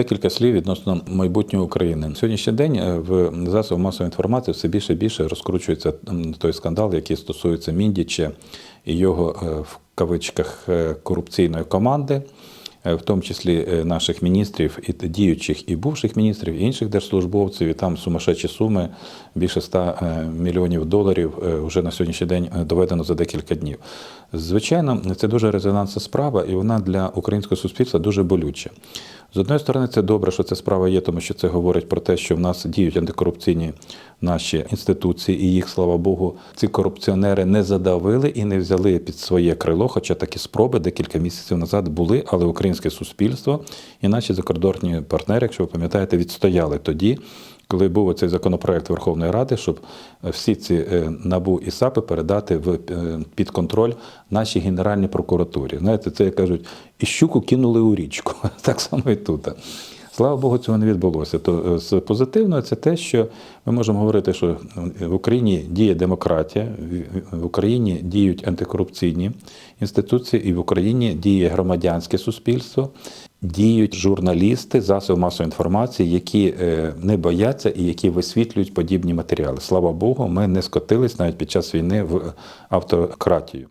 Декілька слів відносно майбутнього України. На Сьогоднішній день е, в засобах масової інформації все більше і більше розкручується той скандал, який стосується Міндіча і його е, в кавичках е, корупційної команди, в тому числі наших міністрів, і діючих і бувших міністрів, і інших держслужбовців. І там сумасшедші суми більше 100 е, мільйонів доларів вже на сьогоднішній день доведено за декілька днів. Звичайно, це дуже резонансна справа, і вона для українського суспільства дуже болюча. З одної сторони, це добре, що ця справа є, тому що це говорить про те, що в нас діють антикорупційні наші інституції, і їх, слава Богу, ці корупціонери не задавили і не взяли під своє крило, хоча такі спроби декілька місяців назад були, але українське суспільство і наші закордонні партнери, якщо ви пам'ятаєте, відстояли тоді. Коли був оцей законопроект Верховної Ради, щоб всі ці е, набу і САПи передати в е, під контроль нашій Генеральній прокуратурі. Знаєте, це як кажуть, і щуку кинули у річку. Так само і тут. Слава Богу, цього не відбулося. То е, з позитивного це те, що ми можемо говорити, що в Україні діє демократія, в Україні діють антикорупційні інституції, і в Україні діє громадянське суспільство, діють журналісти, засоби масової інформації, які е, не бояться і які висвітлюють подібні матеріали. Слава Богу, ми не скотились навіть під час війни в автократію.